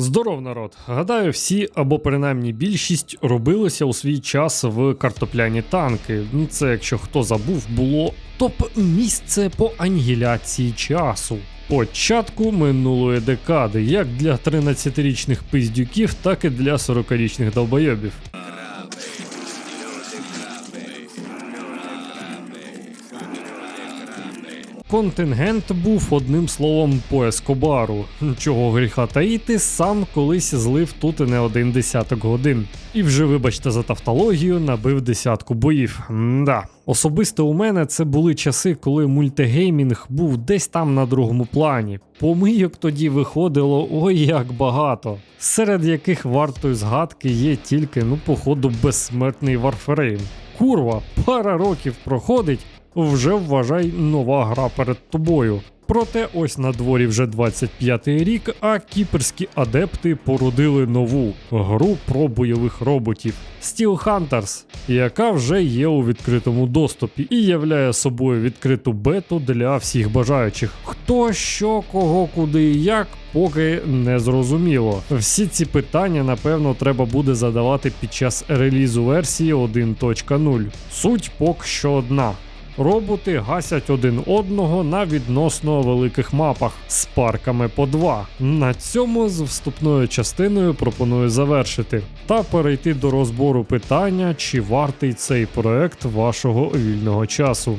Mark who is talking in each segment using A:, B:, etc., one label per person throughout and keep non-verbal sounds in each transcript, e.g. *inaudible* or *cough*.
A: Здоров, народ. Гадаю, всі або принаймні більшість робилися у свій час в картопляні танки. Ну, Це, якщо хто забув, було топ-місце по ангіляції часу. Початку минулої декади, як для 13-річних пиздюків, так і для 40-річних долбойобів. Контингент був одним словом по Ескобару. Чого гріха таїти, сам колись злив тут не один десяток годин. І вже, вибачте за тавтологію, набив десятку боїв. Мда. Особисто у мене це були часи, коли мультигеймінг був десь там на другому плані. Помийок тоді виходило ой як багато, серед яких вартої згадки є тільки, ну, походу, безсмертний Warframe. Курва, пара років проходить, вже вважай нова гра перед тобою. Проте ось на дворі вже 25-й рік, а кіперські адепти породили нову гру про бойових роботів Steel Hunters, яка вже є у відкритому доступі і являє собою відкриту бету для всіх бажаючих. Хто що, кого, куди і як, поки не зрозуміло. Всі ці питання, напевно, треба буде задавати під час релізу версії 1.0. Суть поки що одна. Роботи гасять один одного на відносно великих мапах з парками по два. На цьому з вступною частиною пропоную завершити та перейти до розбору питання, чи вартий цей проект вашого вільного часу.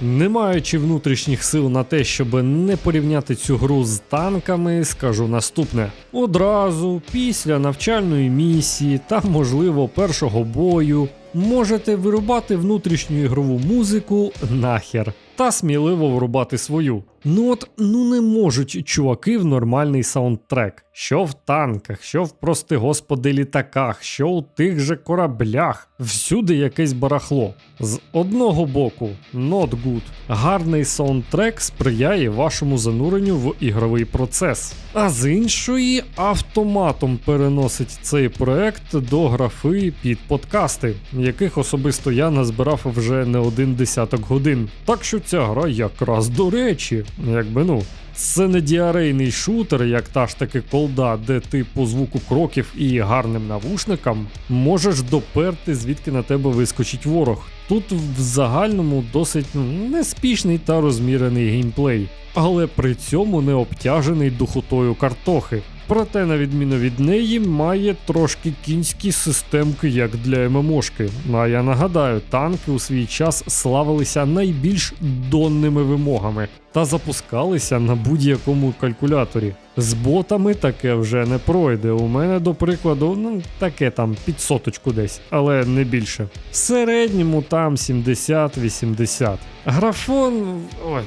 A: Не маючи внутрішніх сил на те, щоб не порівняти цю гру з танками, скажу наступне: одразу після навчальної місії та, можливо, першого бою можете вирубати внутрішню ігрову музику нахер та сміливо врубати свою. Ну от ну не можуть чуваки в нормальний саундтрек. Що в танках, що в прости господи літаках, що у тих же кораблях. Всюди якесь барахло. З одного боку, not good. Гарний саундтрек сприяє вашому зануренню в ігровий процес. А з іншої автоматом переносить цей проект до графи під подкасти, яких особисто я назбирав вже не один десяток годин. Так що ця гра якраз до речі, якби ну. Це не діарейний шутер, як та ж таки колда, де ти по звуку кроків і гарним навушникам можеш доперти, звідки на тебе вискочить ворог. Тут в загальному досить ну, неспішний та розмірений геймплей, але при цьому не обтяжений духотою картохи. Проте, на відміну від неї, має трошки кінські системки, як для ММОшки. А я нагадаю, танки у свій час славилися найбільш донними вимогами та запускалися на будь-якому калькуляторі. З ботами таке вже не пройде. У мене, до прикладу, ну таке там під соточку десь, але не більше. В середньому там 70-80. Графон. Ой,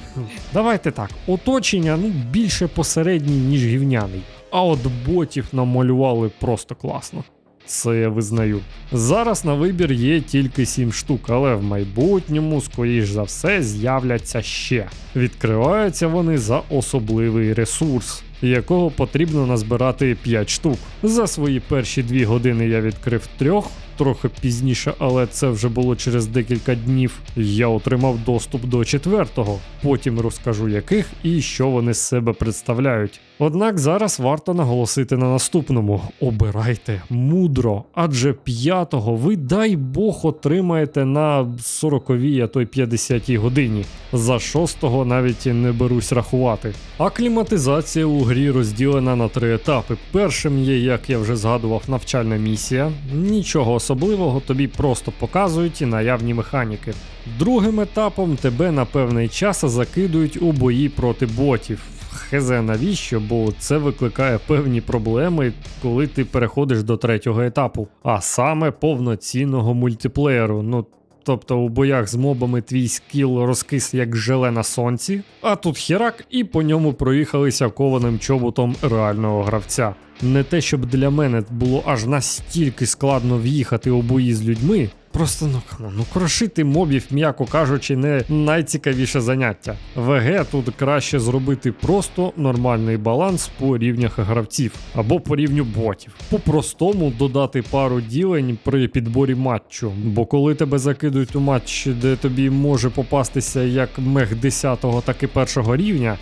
A: давайте так. Оточення ну більше посередній, ніж гівняний. А от ботів намалювали просто класно. Це я визнаю. Зараз на вибір є тільки 7 штук, але в майбутньому, скоріш за все, з'являться ще. Відкриваються вони за особливий ресурс, якого потрібно назбирати 5 штук. За свої перші 2 години я відкрив трьох. Трохи пізніше, але це вже було через декілька днів. Я отримав доступ до четвертого. Потім розкажу яких і що вони з себе представляють. Однак зараз варто наголосити на наступному: обирайте мудро, адже п'ятого ви, дай Бог, отримаєте на 40-й, а то й 50-й годині. За шостого навіть не берусь рахувати. Акліматизація у грі розділена на три етапи. Першим є, як я вже згадував, навчальна місія. Нічого особливого тобі просто показують і наявні механіки. Другим етапом тебе на певний час закидують у бої проти ботів. Хезе навіщо, бо це викликає певні проблеми, коли ти переходиш до третього етапу, а саме повноцінного мультиплеєру. Ну тобто у боях з мобами твій скіл розкис як желе на сонці, а тут херак, і по ньому проїхалися кованим чоботом реального гравця. Не те, щоб для мене було аж настільки складно в'їхати у бої з людьми, Просто ну камон, ну крошити мобів, м'яко кажучи, не найцікавіше заняття. ВГ тут краще зробити просто нормальний баланс по рівнях гравців або по рівню ботів. По-простому додати пару ділень при підборі матчу. Бо коли тебе закидують у матч, де тобі може попастися як мех 10 так і першого рівня.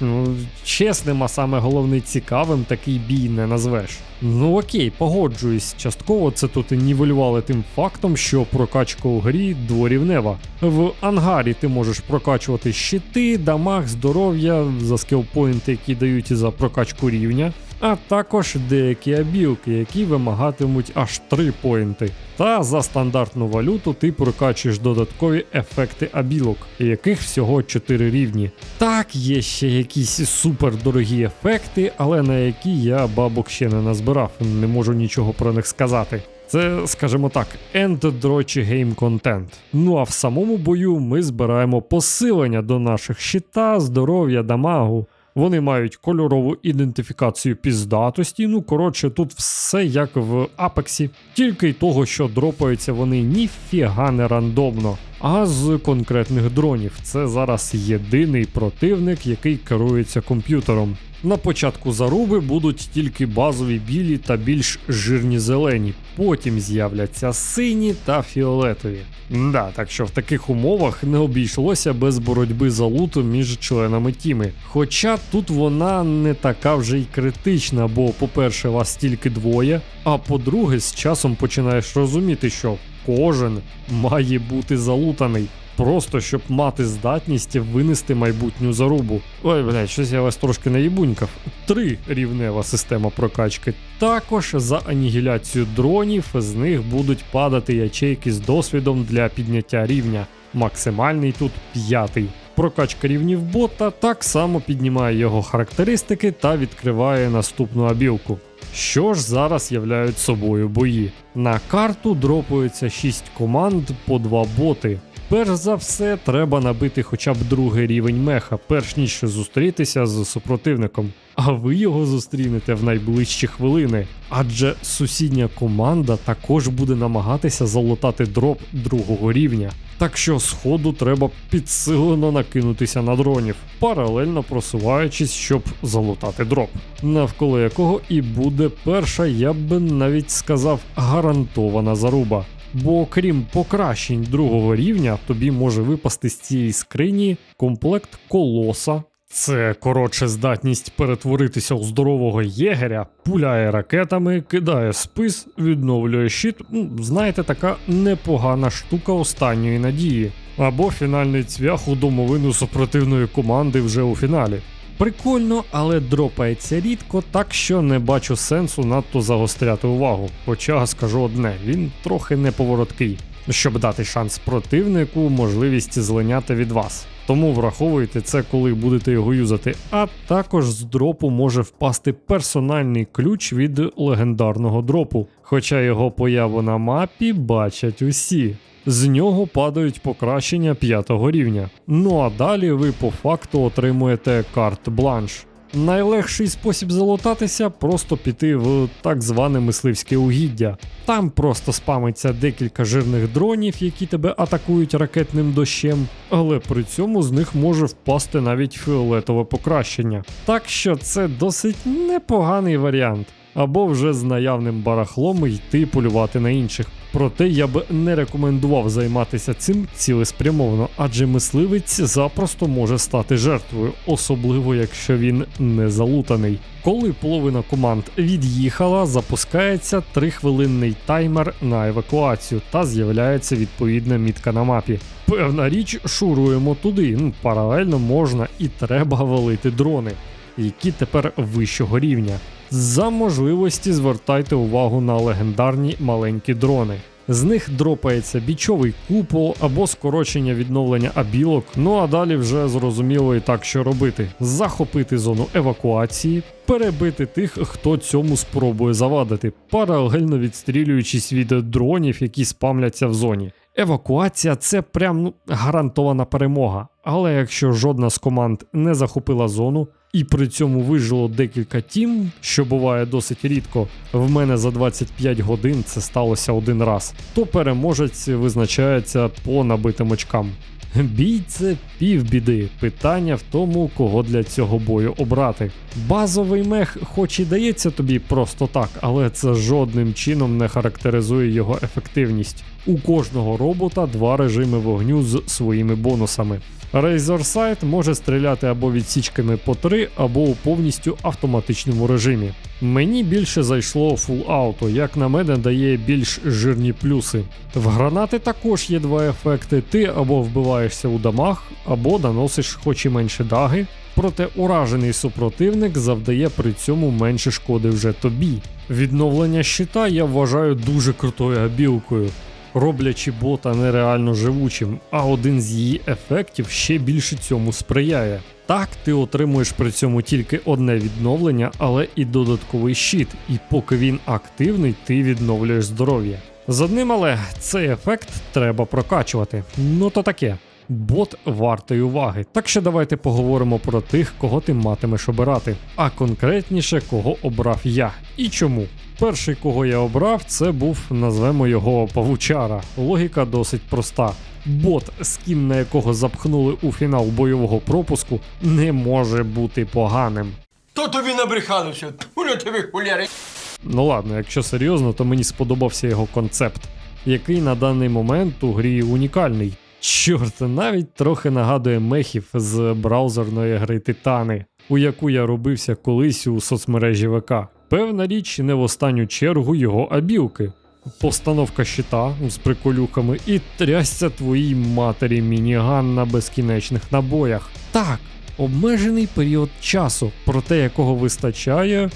A: Ну чесним, а саме головне цікавим такий бій не назвеш. Ну окей, погоджуюсь. Частково це тут і нівелювали тим фактом, що прокачка у грі дворівнева. В ангарі ти можеш прокачувати щити, дамаг, здоров'я за скілпоінти, які дають за прокачку рівня. А також деякі абілки, які вимагатимуть аж 3 поінти. Та за стандартну валюту ти прокачуєш додаткові ефекти абілок, яких всього 4 рівні. Так, є ще якісь супер дорогі ефекти, але на які я бабок ще не назбирав, не можу нічого про них сказати. Це, скажімо так, енд-дрочі гейм контент. Ну а в самому бою ми збираємо посилення до наших щита, здоров'я, дамагу. Вони мають кольорову ідентифікацію піздатості. Ну, коротше, тут все як в Апексі, тільки й того, що дропаються вони ніфіга не рандомно, а з конкретних дронів. Це зараз єдиний противник, який керується комп'ютером. На початку заруби будуть тільки базові білі та більш жирні зелені, потім з'являться сині та фіолетові. Да, так що в таких умовах не обійшлося без боротьби за лут між членами тіми. Хоча тут вона не така вже й критична, бо, по-перше, вас тільки двоє, а по-друге, з часом починаєш розуміти, що кожен має бути залутаний. Просто щоб мати здатність винести майбутню зарубу. Ой, блядь, щось я вас трошки наїбунькав. Три рівнева система прокачки. Також за анігіляцію дронів з них будуть падати ячейки з досвідом для підняття рівня. Максимальний тут п'ятий. Прокачка рівнів бота так само піднімає його характеристики та відкриває наступну абілку. Що ж зараз являють собою бої? На карту дропуються 6 команд по 2 боти. Перш за все, треба набити хоча б другий рівень меха, перш ніж зустрітися з супротивником. А ви його зустрінете в найближчі хвилини. Адже сусідня команда також буде намагатися залутати дроп другого рівня. Так що сходу треба підсилено накинутися на дронів, паралельно просуваючись, щоб залутати дроп, навколо якого і буде перша, я б навіть сказав, гарантована заруба. Бо крім покращень другого рівня, тобі може випасти з цієї скрині комплект колоса. Це коротше здатність перетворитися у здорового єгеря, пуляє ракетами, кидає спис, відновлює щит. Ну, знаєте, така непогана штука останньої надії. Або фінальний цвях у домовину супротивної команди вже у фіналі. Прикольно, але дропається рідко, так що не бачу сенсу надто загостряти увагу. Хоча скажу одне, він трохи неповороткий, щоб дати шанс противнику можливість злиняти від вас. Тому враховуйте це, коли будете його юзати. А також з дропу може впасти персональний ключ від легендарного дропу, хоча його появу на мапі бачать усі. З нього падають покращення п'ятого рівня. Ну а далі ви по факту отримуєте карт-бланш. Найлегший спосіб залутатися просто піти в так зване мисливське угіддя. Там просто спамиться декілька жирних дронів, які тебе атакують ракетним дощем, але при цьому з них може впасти навіть фіолетове покращення. Так що це досить непоганий варіант. Або вже з наявним барахлом йти полювати на інших. Проте я б не рекомендував займатися цим цілеспрямовано, адже мисливець запросто може стати жертвою, особливо якщо він не залутаний. Коли половина команд від'їхала, запускається 3-хвилинний таймер на евакуацію та з'являється відповідна мітка на мапі. Певна річ, шуруємо туди. Ну, паралельно можна і треба валити дрони, які тепер вищого рівня. За можливості звертайте увагу на легендарні маленькі дрони. З них дропається бічовий купол або скорочення відновлення абілок. Ну а далі вже зрозуміло і так, що робити: захопити зону евакуації, перебити тих, хто цьому спробує завадити, паралельно відстрілюючись від дронів, які спамляться в зоні. Евакуація це прям ну, гарантована перемога. Але якщо жодна з команд не захопила зону і при цьому вижило декілька тім, що буває досить рідко, в мене за 25 годин це сталося один раз, то переможець визначається по набитим очкам. Бій це півбіди. Питання в тому, кого для цього бою обрати. Базовий мех, хоч і дається тобі просто так, але це жодним чином не характеризує його ефективність. У кожного робота два режими вогню з своїми бонусами. Razor Sight може стріляти або відсічками по 3, або у повністю автоматичному режимі. Мені більше зайшло Full Auto, як на мене, дає більш жирні плюси. В гранати також є два ефекти: ти або вбиваєшся у дамаг, або наносиш хоч і менше даги, проте уражений супротивник завдає при цьому менше шкоди вже тобі. Відновлення щита я вважаю дуже крутою абілкою роблячи бота нереально живучим, а один з її ефектів ще більше цьому сприяє. Так, ти отримуєш при цьому тільки одне відновлення, але і додатковий щит, і поки він активний, ти відновлюєш здоров'я. З одним, але цей ефект треба прокачувати. Ну то таке. Бот вартий уваги. Так що давайте поговоримо про тих, кого ти матимеш обирати, а конкретніше, кого обрав я і чому. Перший, кого я обрав, це був, назвемо його павучара. Логіка досить проста. Бот, скін на якого запхнули у фінал бойового пропуску, не може бути поганим.
B: То тобі набрехалося, хуля тебе хуляри.
A: Ну ладно, якщо серйозно, то мені сподобався його концепт, який на даний момент у грі унікальний. Чорт, навіть трохи нагадує мехів з браузерної гри Титани, у яку я робився колись у соцмережі ВК. Певна річ, не в останню чергу його абілки. Постановка щита з приколюками і трясся твоїй матері мініган на безкінечних набоях. Так, обмежений період часу, проте якого вистачає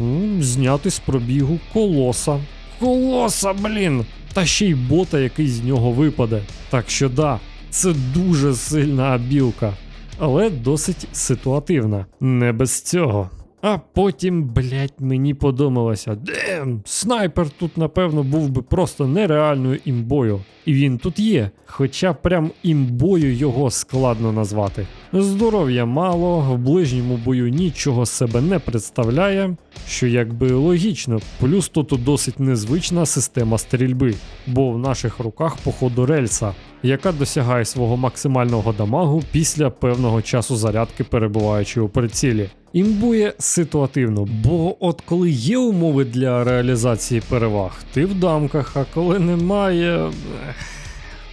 A: м, зняти з пробігу колоса. Колоса, блін! Та ще й бота, який з нього випаде. Так що да, це дуже сильна абілка, але досить ситуативна. Не без цього. А потім, блять, мені подумалося, дем, снайпер тут, напевно, був би просто нереальною імбою. І він тут є, хоча прям імбою його складно назвати. Здоров'я мало, в ближньому бою нічого себе не представляє, що якби логічно, плюс тут досить незвична система стрільби, бо в наших руках походу рельса, яка досягає свого максимального дамагу після певного часу зарядки, перебуваючи у прицілі. Імбує ситуативно, бо от коли є умови для реалізації переваг, ти в дамках, а коли немає.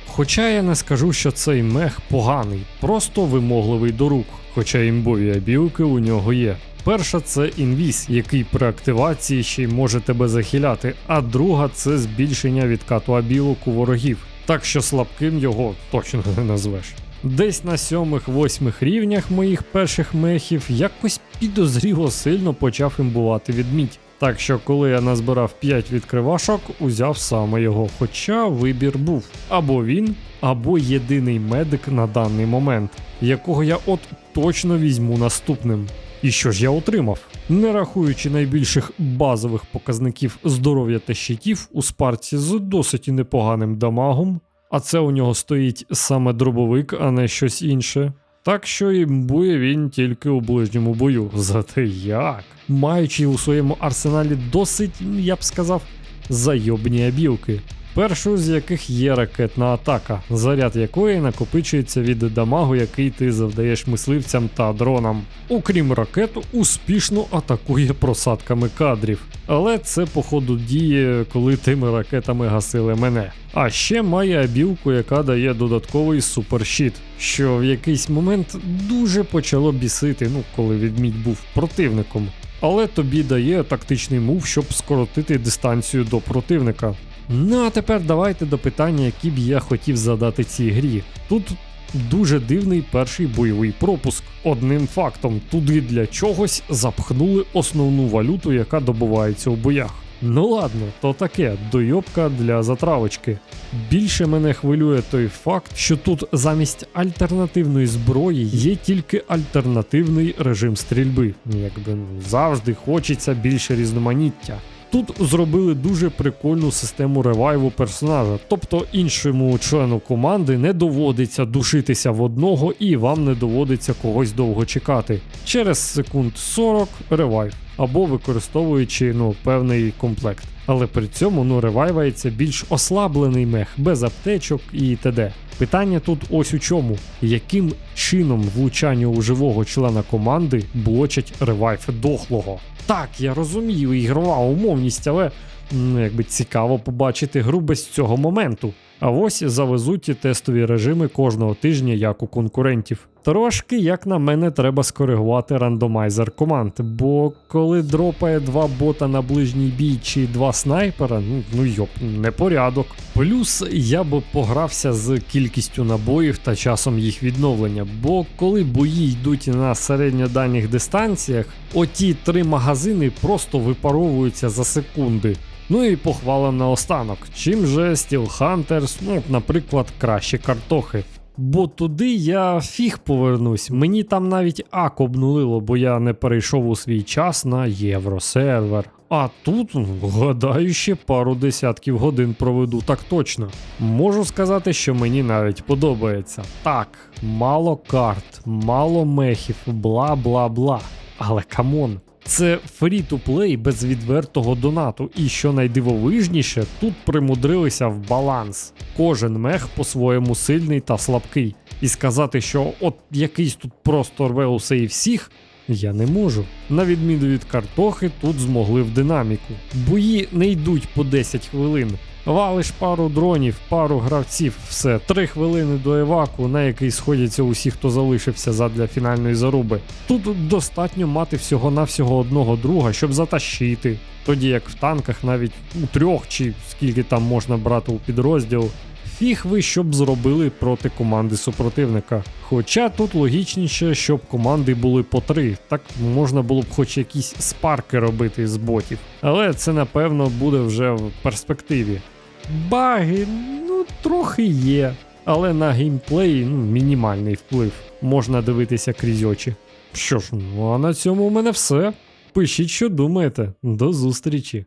A: Хоча я не скажу, що цей мех поганий, просто вимогливий до рук, хоча імбові абілки у нього є. Перша це інвіз, який при активації ще й може тебе захиляти, а друга це збільшення відкату абілок у ворогів, так що слабким його точно *laughs* не назвеш. Десь на сьомих-восьмих рівнях моїх перших мехів якось підозріло сильно почав імбувати відмідь. Так що, коли я назбирав 5 відкривашок, узяв саме його, хоча вибір був або він, або єдиний медик на даний момент, якого я от точно візьму наступним. І що ж я отримав? Не рахуючи найбільших базових показників здоров'я та щитів у спарці з досить непоганим дамагом, а це у нього стоїть саме дробовик, а не щось інше. Так що імбує він тільки у ближньому бою. Зате як? Маючи у своєму арсеналі досить, я б сказав, зайобні абілки. Першою з яких є ракетна атака, заряд якої накопичується від дамагу, який ти завдаєш мисливцям та дронам. Окрім ракет, успішно атакує просадками кадрів. Але це по ходу діє, коли тими ракетами гасили мене. А ще має абілку, яка дає додатковий суперщит, що в якийсь момент дуже почало бісити, ну коли відмідь був противником. Але тобі дає тактичний мув, щоб скоротити дистанцію до противника. Ну а тепер давайте до питання, які б я хотів задати цій грі. Тут дуже дивний перший бойовий пропуск. Одним фактом, туди для чогось запхнули основну валюту, яка добувається у боях. Ну ладно, то таке, дойобка для затравочки. Більше мене хвилює той факт, що тут замість альтернативної зброї є тільки альтернативний режим стрільби. Якби ну, завжди хочеться більше різноманіття. Тут зробили дуже прикольну систему ревайву персонажа, тобто іншому члену команди не доводиться душитися в одного і вам не доводиться когось довго чекати. Через секунд 40 ревайв, або використовуючи ну, певний комплект. Але при цьому ну, ревайвається більш ослаблений мех, без аптечок і т.д. Питання тут ось у чому: яким чином влучання у живого члена команди блочать ревайф дохлого? Так, я розумію, ігрова умовність, але ну, якби цікаво побачити гру без цього моменту. А ось завезуть і тестові режими кожного тижня, як у конкурентів. Трошки, як на мене, треба скоригувати рандомайзер команд, бо коли дропає два бота на ближній бій чи два снайпера, ну, ну йоп, непорядок. Плюс я би погрався з кількістю набоїв та часом їх відновлення, бо коли бої йдуть на середньодальніх дистанціях, оті три магазини просто випаровуються за секунди. Ну і похвала наостанок. Чим же Steel Hunters, ну, наприклад, кращі картохи. Бо туди я фіг повернусь. Мені там навіть ак обнулило, бо я не перейшов у свій час на євросервер. А тут, ну, гадаю, ще пару десятків годин проведу так точно. Можу сказати, що мені навіть подобається. Так, мало карт, мало мехів, бла бла бла. Але камон, це фрі-ту-плей без відвертого донату, і що найдивовижніше, тут примудрилися в баланс. Кожен мех по-своєму сильний та слабкий. І сказати, що от якийсь тут просто рве усе і всіх, я не можу. На відміну від картохи, тут змогли в динаміку. Бої не йдуть по 10 хвилин. Валиш пару дронів, пару гравців, все, три хвилини до еваку, на який сходяться усі, хто залишився задля фінальної заруби. Тут достатньо мати всього-навсього одного друга, щоб затащити. Тоді як в танках навіть у трьох чи скільки там можна брати у підрозділ. Фіг ви щоб зробили проти команди супротивника. Хоча тут логічніше, щоб команди були по три, так можна було б хоч якісь спарки робити з ботів. Але це напевно буде вже в перспективі. Баги, ну трохи є, але на геймплей ну, мінімальний вплив. Можна дивитися крізь очі. Що ж, ну а на цьому у мене все. Пишіть, що думаєте. До зустрічі!